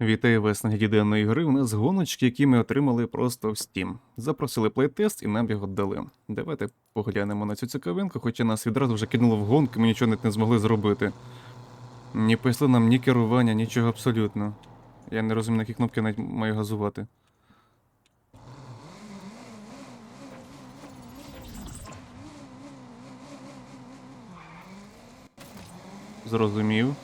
Вітаю вас на гляді гри. У нас гоночки, які ми отримали просто в Steam. Запросили плейтест і нам його дали. Давайте поглянемо на цю цікавинку, хоча нас відразу вже кинуло в гонки, ми нічого не змогли зробити. Ні поясли нам ні керування, нічого абсолютно. Я не розумію, на які кнопки навіть маю газувати. Зрозумів.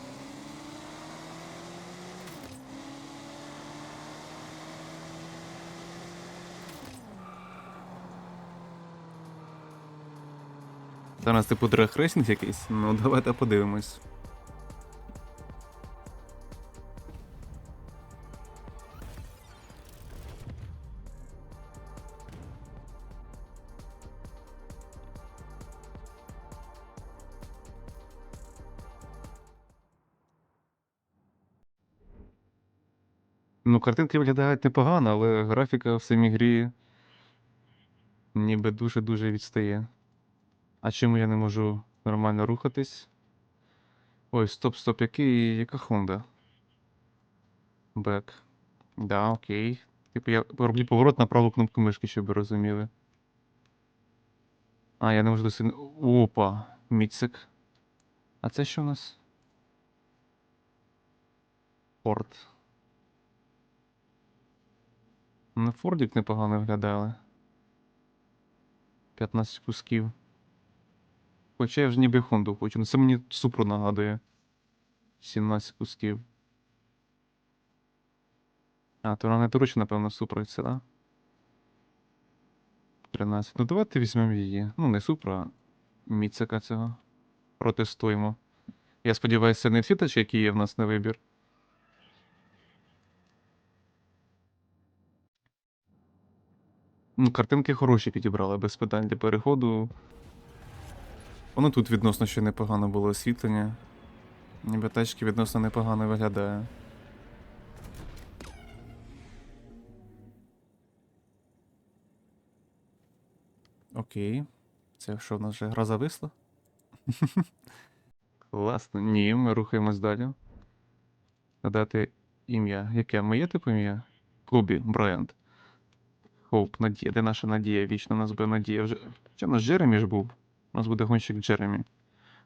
Зараз типу драг-рейсинг якийсь? Ну, давайте подивимось. Ну, картинки виглядають непогано, але графіка в самій грі ніби дуже-дуже відстає. А чому я не можу нормально рухатись? Ой, стоп, стоп, який. Яка Honda? Бек. Да, окей. Типу я роблю поворот на праву кнопку мишки, щоб ви розуміли. А, я не можу досягнути. Опа, міцик. А це що у нас? Форд. На Фордік непогано виглядали. 15 кусків. Хоча я вже ніби Хонду хочу. Це мені Супру нагадує. 17 кусків. А, то вона не точно, напевно, Супра це, да? 13. Ну давайте візьмемо її. Ну, не Супра, а Міцика цього. Протестуємо. Я сподіваюся, не всі тачки, які є в нас на вибір. Ну, картинки хороші підібрали, без питань для переходу. Воно тут відносно ще непогано було освітлення. Ніби тачки відносно непогано виглядає. Окей. Це що в нас вже гра зависла? Класно. Ні, ми рухаємось далі. Надати ім'я. Яке? Моє типу ім'я? Кубі, Брайант. Хоуп, Надія. Де наша Надія? Вічно нас буде Надія. Вже... Чи в нас Джеремі ж був? У нас буде гонщик Джеремі.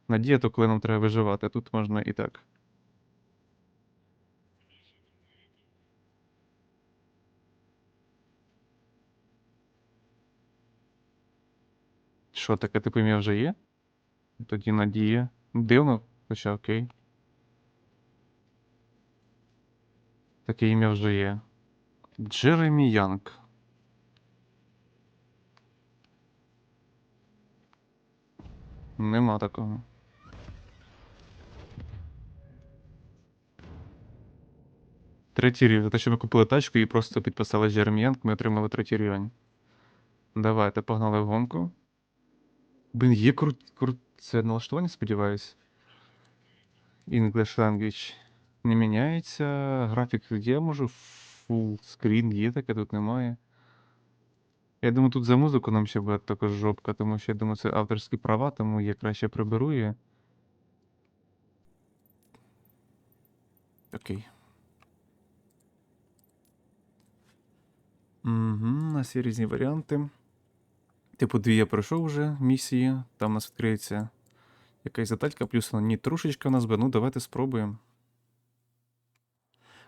Надія, то коли нам треба виживати, тут можна і так. Що таке типу ім'я вже є? Тоді Надія. Дивно, хоча окей. Таке ім'я вже є. Джеремі Янг. Нема такого. Третій рівень. Те, що ми купили тачку і просто підписали Джеремі ми отримали третій рівень. Давайте, погнали в гонку. Блін, є крут... крут... Це налаштування, сподіваюсь. English language. Не міняється. Графік є, може. Full screen є, таке тут немає. Я думаю, тут за музику нам ще буде також жопка, тому що я думаю, це авторські права, тому я краще приберу її. Окей. Угу, у нас є різні варіанти. Типу, дві я пройшов вже місії, там у нас відкриється якась деталька, плюс ні трошечка у нас би. Ну, давайте спробуємо.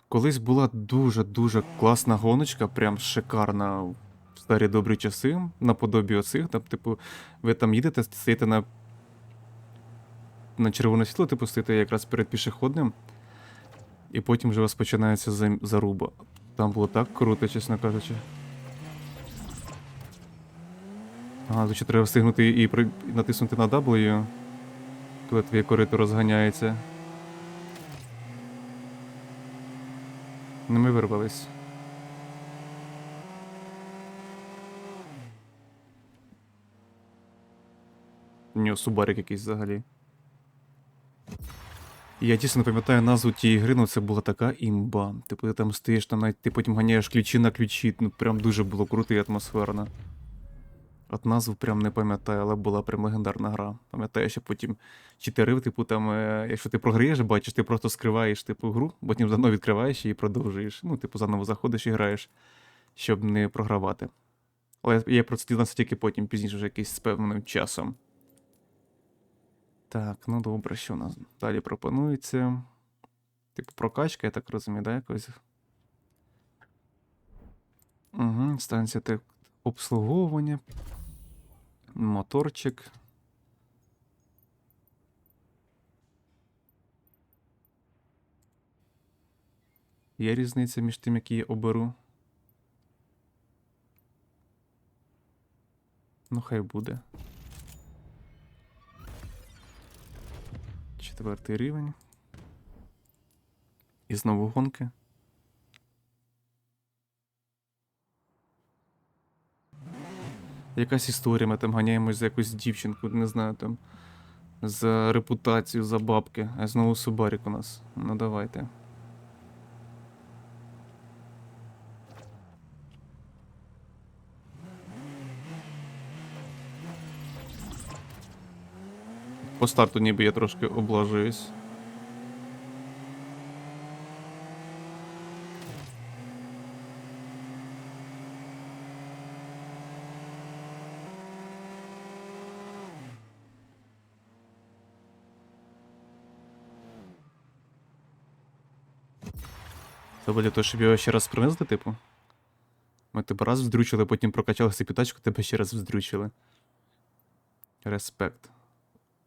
Колись була дуже-дуже класна гоночка, прям шикарна в старі добрі часи, наподобі оцих. Там, типу, ви там їдете, стоїте на, на червоне світло, типу, стоїте якраз перед пішохідним, і потім вже у вас починається заруба. Там було так круто, чесно кажучи. Ага, ще треба встигнути і, при- натиснути на W, коли твоє корито розганяється. Ну, ми вирвались. У нього субарик якийсь взагалі. Я дійсно пам'ятаю назву тієї гри, ну це була така імба. Типу ти там стоїш, там навіть ти потім ганяєш ключі на ключі. Ну прям дуже було круто і атмосферно. От назву прям не пам'ятаю, але була прям легендарна гра. Пам'ятаю, що потім читерив, типу, там, е, якщо ти програєш, бачиш, ти просто скриваєш типу, гру, потім заново відкриваєш і продовжуєш. Ну, типу, заново заходиш і граєш, щоб не програвати. Але я про це дізнався тільки потім, пізніше, вже якийсь з певним часом. Так, ну добре, що у нас далі пропонується? Типу, прокачка, я так розумію, да, якось? Угу, станція так, обслуговування. Моторчик. Є різниця між тим, який я оберу. Ну, хай буде. Четвертий рівень. І знову гонки. Якась історія, ми там ганяємось за якусь дівчинку, не знаю там. За репутацію, за бабки. А знову Субарік у нас. Ну давайте. По старту ніби я трошки облажуюсь. Це буде то, щоб його ще раз принести, типу. Ми тебе раз вздрючили, потім прокачали сипітачку, тебе ще раз вздрючили. Респект.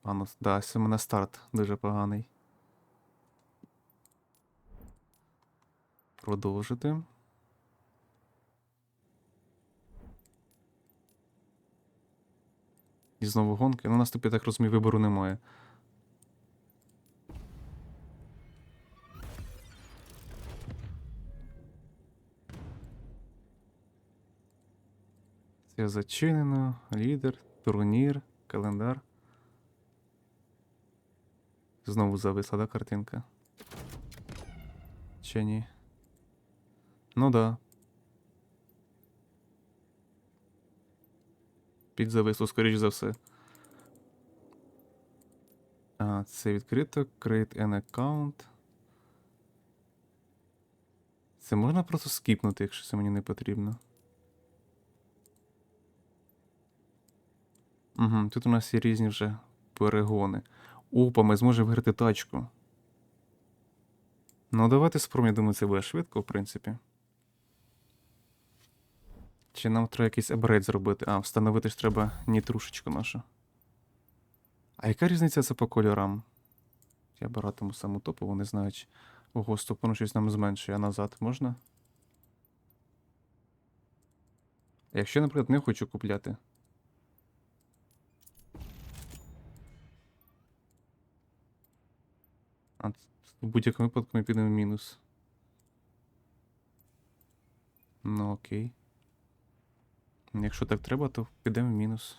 А ну, да, у мене старт дуже поганий. Продовжити. І знову гонки. Ну, у нас тут, я так розумію, вибору немає. Це зачинено. Лідер, турнір, календар. Знову зависла, да, картинка? Чи ні? Ну да. Підзависло, скоріш за все. А, це відкрито. Create an account. Це можна просто скіпнути, якщо це мені не потрібно. Угу, тут у нас є різні вже перегони. Опа, ми зможемо виграти тачку. Ну, давайте спробуємо, я думаю, це буде швидко, в принципі. Чи нам треба якийсь апгрейд зробити? А, встановити ж треба нітрушечку нашу. А яка різниця це по кольорам? Я братиму саму топову, не знаю, чи Ого, стопону щось нам зменшує, а назад можна? Якщо, наприклад, не хочу купляти. А в будь-якому випадку ми підемо в мінус. Ну окей. Якщо так треба, то підемо в мінус.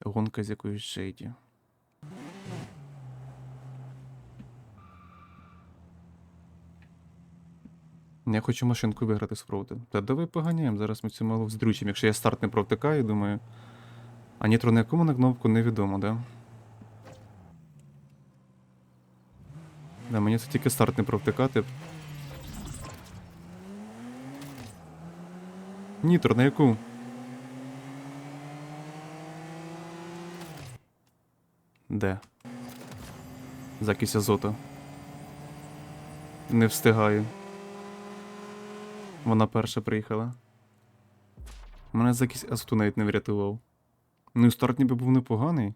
Гонка з якоюсь шейді. Я хочу машинку виграти з спробувати. Та давай поганяємо, зараз ми цю малу вздрючимо. Якщо я старт не провтикаю, думаю. А нітро на якому на кнопку невідомо, да? Да, мені це тільки старт не провтикати. Нітро, на яку? Де? Закись азоту. Не встигаю. Вона перша приїхала. Мене закись азоту навіть не врятував. Ну, і старт ніби був непоганий.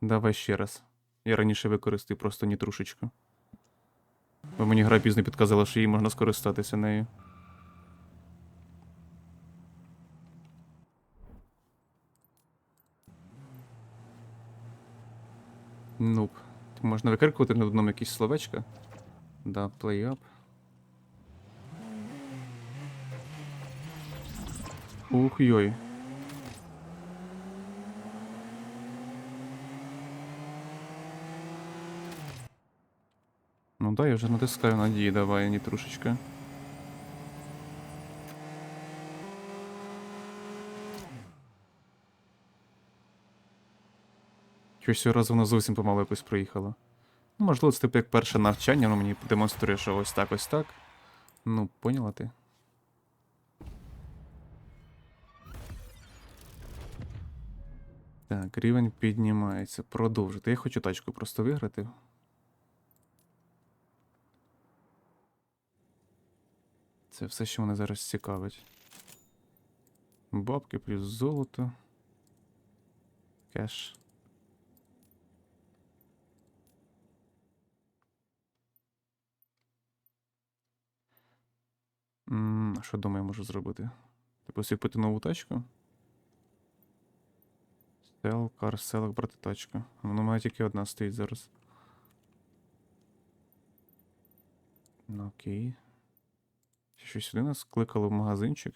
Давай ще раз. Я раніше використаю просто нітрушечку. Бо мені гра пізно підказала, що їй можна скористатися нею. Нуп. Можна викрикувати на одному якісь словечка. Да, play up. Ух йой. Ну да, я вже натискаю надії, давай, не трошечки. Щось разу воно зовсім помало якось проїхало. Ну, можливо, це типу як перше навчання, воно мені демонструє, що ось так ось так. Ну, поняла ти. Так, рівень піднімається. Продовжити. Я хочу тачку просто виграти. Це все, що мене зараз цікавить. Бабки плюс золото. Кеш. М, Що думаю, можу зробити? Типу сіпити нову тачку? Сел, кар, селок, брати тачку. Воно має тільки одна стоїть зараз. Ну окей. Щось сюди нас кликало в магазинчик.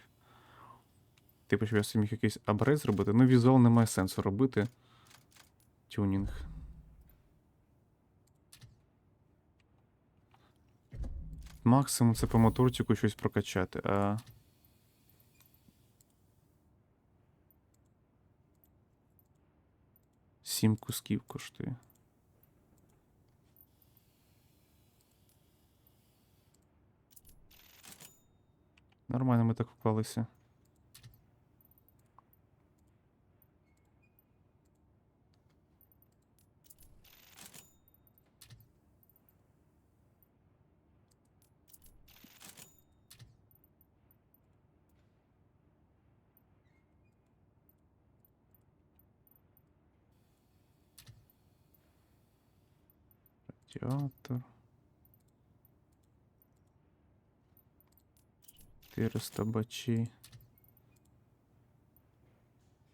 Типу, щоб я собі міг якийсь абрез зробити. Ну, візуал немає сенсу робити. Тюнінг. Максимум це по моторчику щось прокачати, а. Сім кусків коштує. Нормально ми так вклалися. Радіатор. 400 бачей.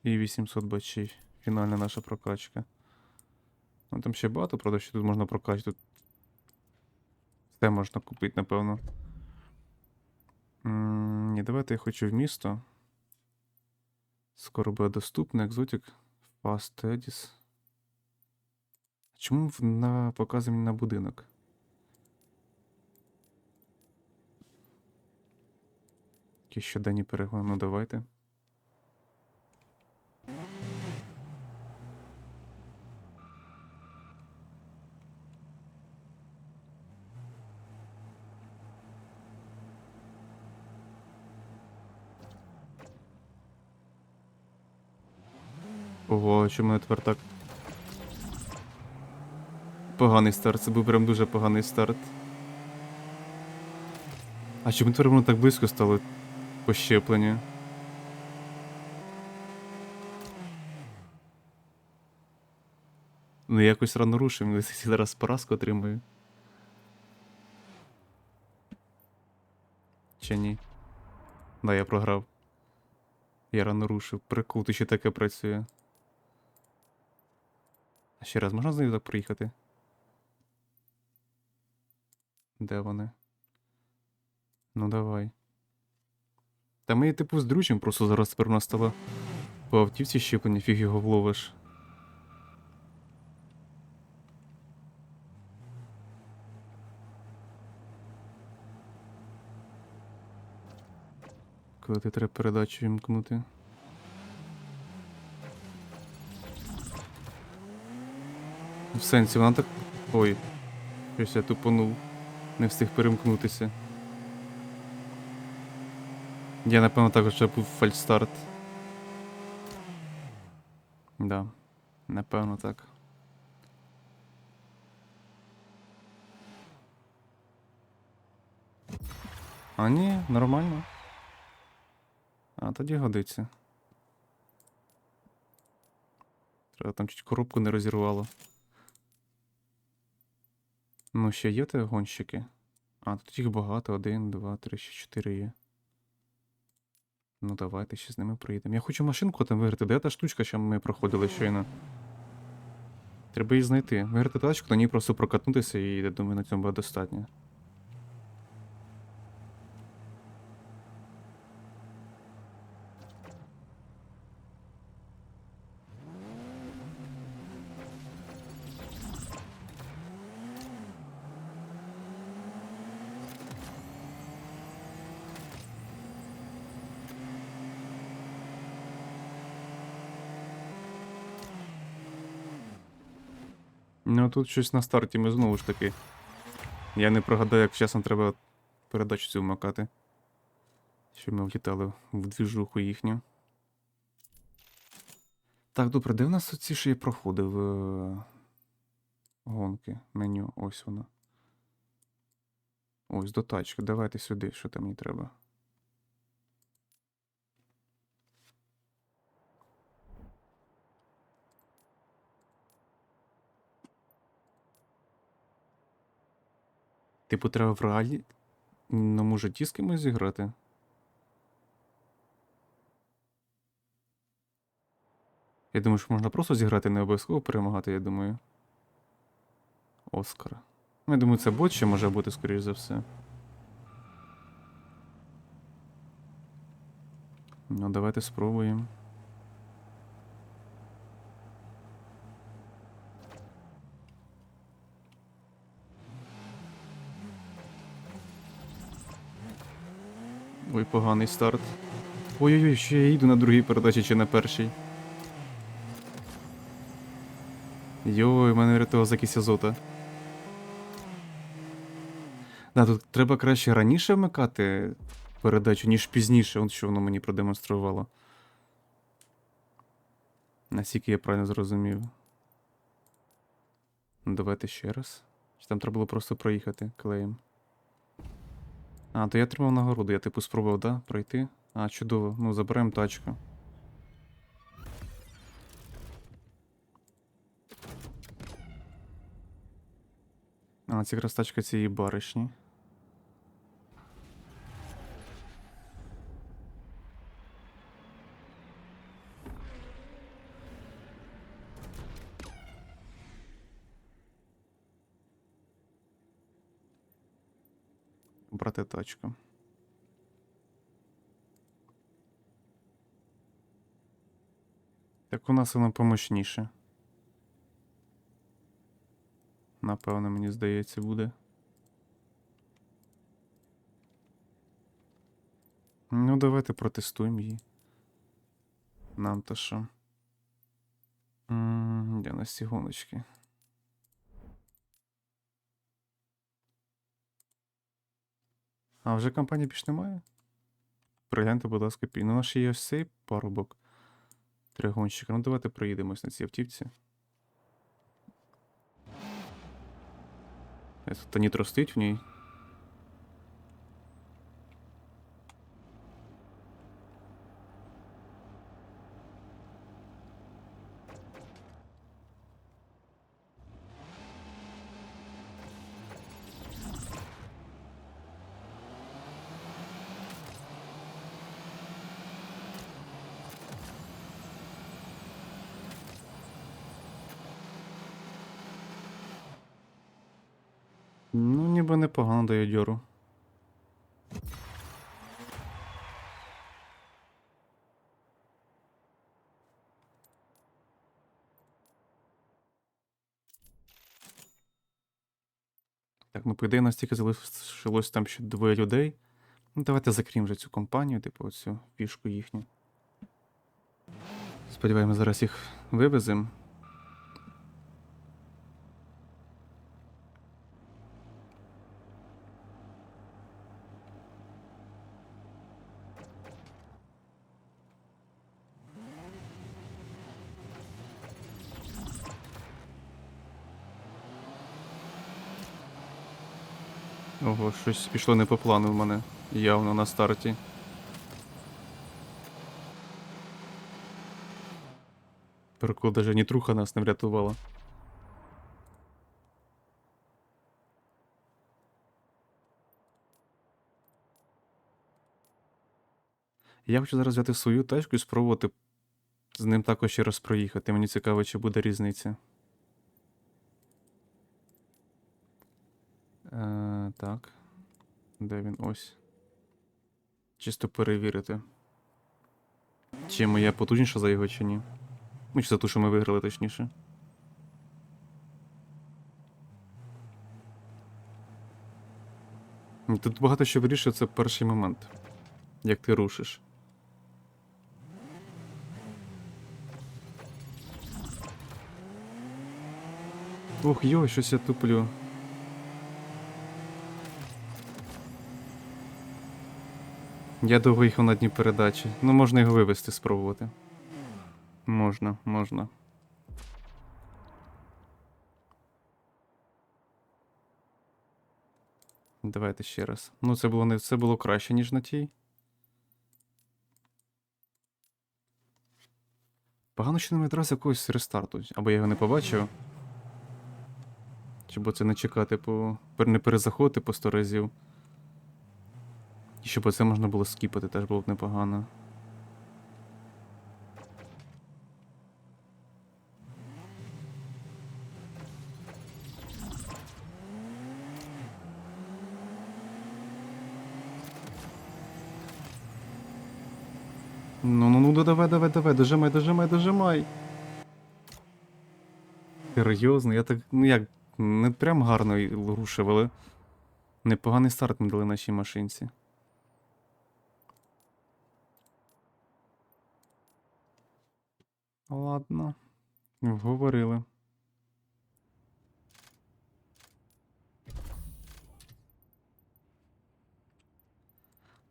І 800 бачей. Фінальна наша прокачка. Ну там ще багато, правда, що тут можна прокачати. Тут все можна купити, напевно. Ні, давайте я хочу в місто. Скоро буде доступний екзотик. Fast Edis. Чому на показує мені на будинок? Які щоденні перегони, ну давайте. Ого, мене тепер так? Поганий старт, це був прям дуже поганий старт. А чому тепер воно так близько стало по щепленню? Ну якось рано рушив, я зараз поразку отримую. Чи ні? Да, я програв. Я рано рушив. Прикол, ти ще таке працює. А ще раз можна з нею так проїхати? Де вони? Ну давай. Та ми типу з друзям просто зараз тепер у нас стало по автівці щеплення, фіг його вловиш. Коли ти треба передачу вімкнути. В сенсі, вона так. Ой. Щось я тупонув. Не встиг перемкнутися. Я напевно також був фальстарт. Да. Напевно так. А ні, нормально. А тоді годиться. Треба там чуть коробку не розірвало. Ну, ще є те гонщики? А, тут їх багато. Один, два, три, ще чотири є. Ну, давайте ще з ними проїдемо. Я хочу машинку там виграти. Де та штучка, що ми проходили щойно? Треба її знайти. Виграти тачку, на ній просто прокатнутися, і я думаю, на цьому буде достатньо. Ну тут щось на старті ми знову ж таки. Я не прогадаю, як часом треба передачу цю вмикати. Щоб ми влітали в двіжуху їхню. Так, добре, де в нас оці що я проходив е, гонки, меню, ось воно. Ось до тачки. Давайте сюди, що там мені треба. Типу, треба в реалі. Ну, житті з кимось зіграти. Я думаю, що можна просто зіграти, не обов'язково перемагати, я думаю. Оскар. Ну, я думаю, це бот ще може бути, скоріш за все. Ну, давайте спробуємо. Ой, поганий старт. Ой-ой-ой, ще я їду на другій передачі чи на першій. Йой, мене врятував закись азота. Да, тут треба краще раніше вмикати передачу, ніж пізніше, от що воно мені продемонструвало. Наскільки я правильно зрозумів. Ну, давайте ще раз. Чи там треба було просто проїхати клеєм? А, то я отримав нагороду, я типу спробував, да, пройти. А, чудово. Ну, заберемо тачку. А, це якраз тачка цієї баришні. Тачку. Так у нас воно помощніше. Напевно, мені здається, буде. Ну, давайте протестуємо її. Нам то що? Де нас ці гоночки? А вже компанії більш немає? Пригляньте, будь ласка, пі. Ну, у нас ще є ось цей парубок. Три гонщика. Ну, давайте проїдемось на цій автівці. Та нітро стоїть в ній. Ну, ніби непогано дає дьору. Так, ну, по ідеї, нас тільки залишилось там ще двоє людей. Ну, давайте закрім вже цю компанію, типу, оцю фішку їхню. Сподіваємось, зараз їх вивеземо. Ого, щось пішло не по плану в мене. Явно на старті. Прикол, даже нітруха нас не врятувала. Я хочу зараз взяти свою тачку і спробувати з ним також ще раз проїхати. Мені цікаво, чи буде різниця. Е, так. Де він ось? Чисто перевірити. Чи моя потужніша за його, чи ні. Ну, чи за ту, що ми виграли, точніше. Тут багато що вирішує, це перший момент. Як ти рушиш. Ох, йой, щось я туплю. Я довго їхав на одній передачі. Ну, можна його вивести, спробувати. Можна, можна. Давайте ще раз. Ну, це було не це було краще, ніж на тій. Погано, що не відразу якогось рестарту. Або я його не побачив. Чи бо це не чекати по. не перезаходити по 100 разів. І щоб це можна було скіпати, теж було б непогано. Ну, ну, ну, давай, давай, давай, дожимай, дожимай, дожимай. Серйозно, я так, ну як, не прям гарно рушив, але непоганий старт ми дали нашій машинці. Ладно, вговорили.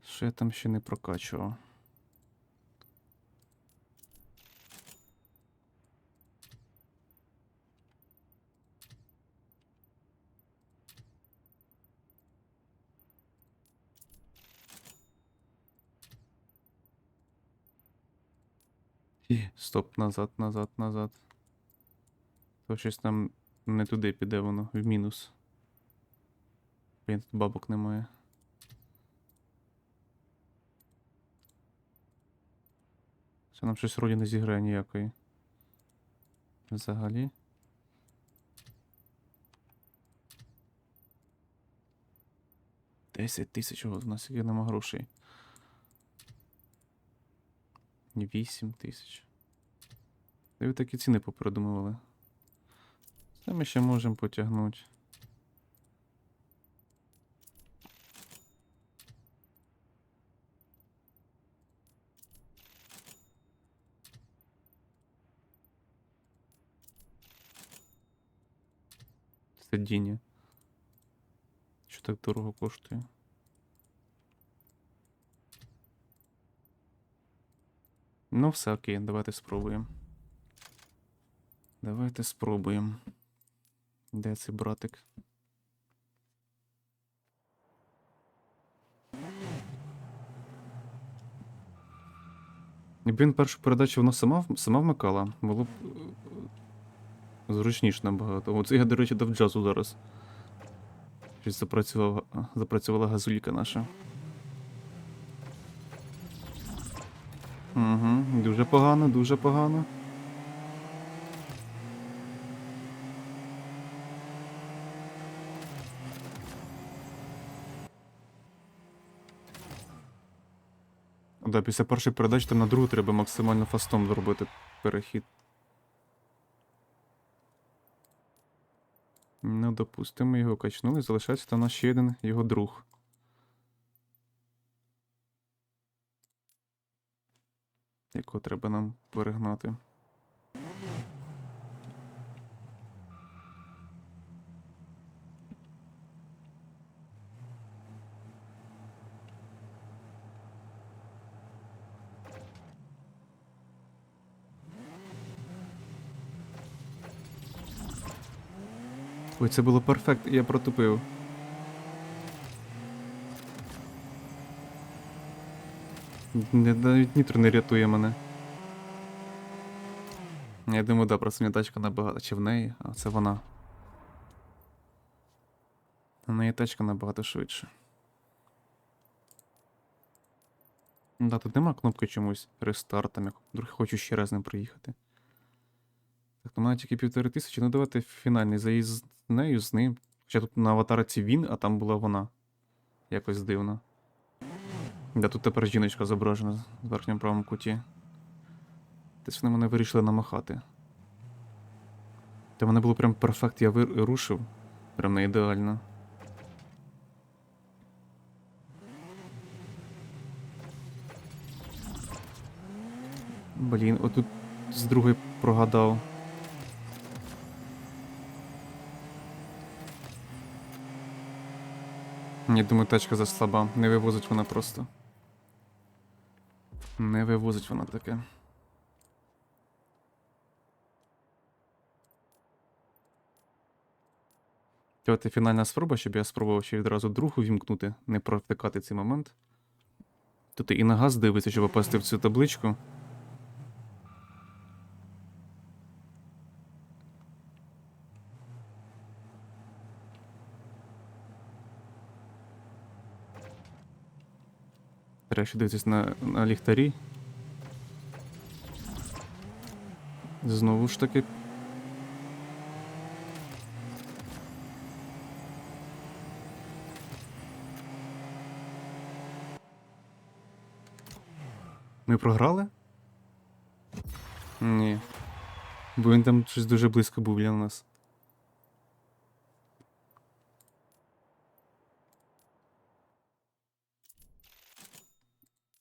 Що я там ще не прокачував? Стоп, назад, назад, назад. То щось там не туди піде воно, в мінус. Блін, тут бабок немає. Це нам щось вроді не зіграє ніякої. Взагалі. Десять тисяч, в нас є нема грошей. Вісім тисяч. Де ви такі ціни попридумували? Це ми ще можемо потягнути. Сидіння. Що так дорого коштує? Ну, все окей, давайте спробуємо. Давайте спробуємо. Де цей братик? Якби він першу передачу воно сама, сама вмикала, було б е, зручніше набагато. Оце я, до речі, дав джазу зараз. Щось запрацювала газулька наша. Угу, дуже погано, дуже погано. Да, після першої передачі там на другу треба максимально фастом зробити перехід. Ну, допустимо, його качнули, залишається там ще один його друг. Якого треба нам перегнати. Ой, це було перфект, я протупив. Навіть нітро не рятує мене. Я думаю, да, просто мені тачка набагато. Чи в неї? А це вона. У неї тачка набагато швидше. Да, тут нема кнопки чомусь рестарт, там, як вдруг хочу ще раз ним приїхати. Так, в мене тільки півтори тисячі. Ну давайте фінальний заїзд з нею, з ним. Хоча тут на аватарці він, а там була вона. Якось дивно. Да тут тепер жіночка зображена в верхньому правому куті. Десь вони мене вирішили намахати. Та мене було прям перфект, я вирушив. Прям не ідеально. Блін, отут з другої прогадав. Я думаю, тачка заслаба, не вивозить вона просто. Не вивозить вона таке. Давайте фінальна спроба, щоб я спробував ще відразу другу вімкнути, не провтикати цей момент. Тут і на газ дивиться, щоб попасти в цю табличку. Треба ще дивитись на, на ліхтарі. Знову ж таки. Ми програли? Ні. Бо він там щось дуже близько був для нас.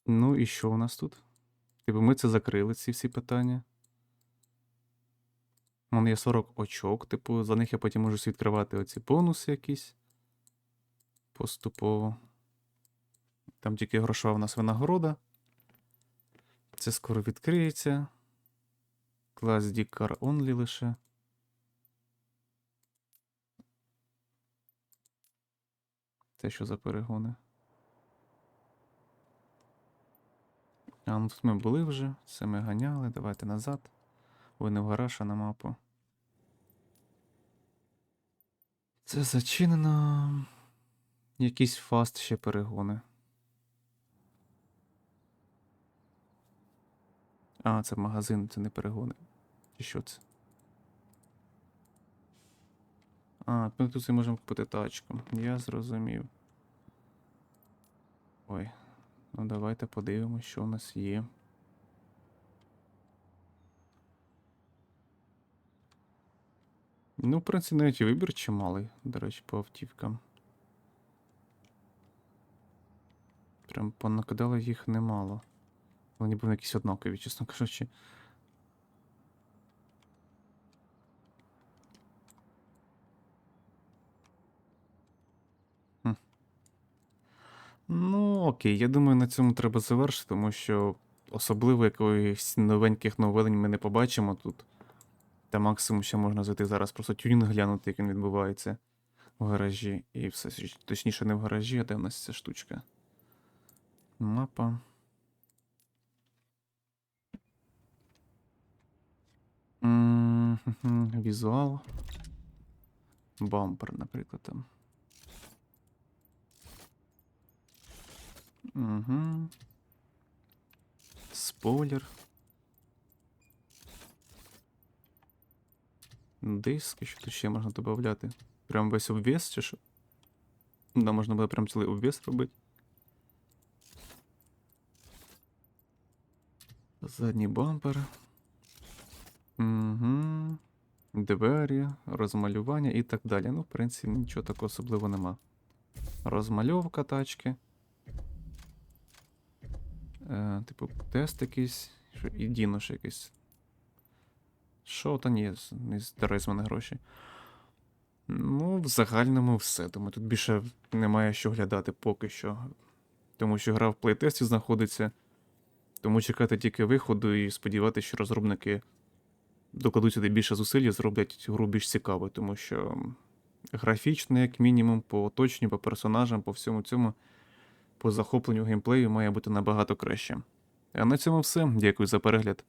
Ну і що у нас тут? Типу, ми це закрили, ці всі питання. У мене є 40 очок, типу, за них я потім можу відкривати оці бонуси якісь. Поступово. Там тільки грошова в нас винагорода. Це скоро відкриється. Клас Car Only лише. Це що за перегони? А, ну тут ми були вже, це ми ганяли, давайте назад. Не в гараж, а на мапу. Це зачинено. Якийсь фаст ще перегони. А, це магазин, це не перегони. Чи що це? А, ми тут і можемо купити тачку. Я зрозумів. Ой. Ну давайте подивимось, що у нас є. Ну, в принципі, навіть вибір чималий, до речі, по автівкам. Прям понакидали їх немало. Вони були якісь однакові, чесно кажучи. Хм. Ну, окей, я думаю, на цьому треба завершити, тому що особливо якоїсь новеньких новелень ми не побачимо тут. Та максимум ще можна зайти зараз просто тюнінг глянути, як він відбувається в гаражі. І все. Точніше, не в гаражі, а де в нас ця штучка. Мапа. Візуал. Бампер, наприклад, там. Угу. Спойлер. Диски, що тут ще можна додати? Прям весь обвес чи що? Да, можна буде прям цілий обвес робити. Задній бампер. Угу. Двері, розмалювання і так далі. Ну, в принципі, нічого такого особливого нема. Розмальовка тачки. Е, типу, тест якийсь. Що, і Дінош якийсь. Що та ні, з- не здаrai з мене гроші. Ну, в загальному все. Тому тут більше немає що глядати поки що. Тому що гра в плейтесті знаходиться. Тому чекати тільки виходу і сподіватися, що розробники докладуть сюди більше зусиль і зроблять гру більш цікавою, тому що графічно, як мінімум, по оточенню, по персонажам, по всьому цьому, по захопленню геймплею має бути набагато краще. А на цьому все. Дякую за перегляд.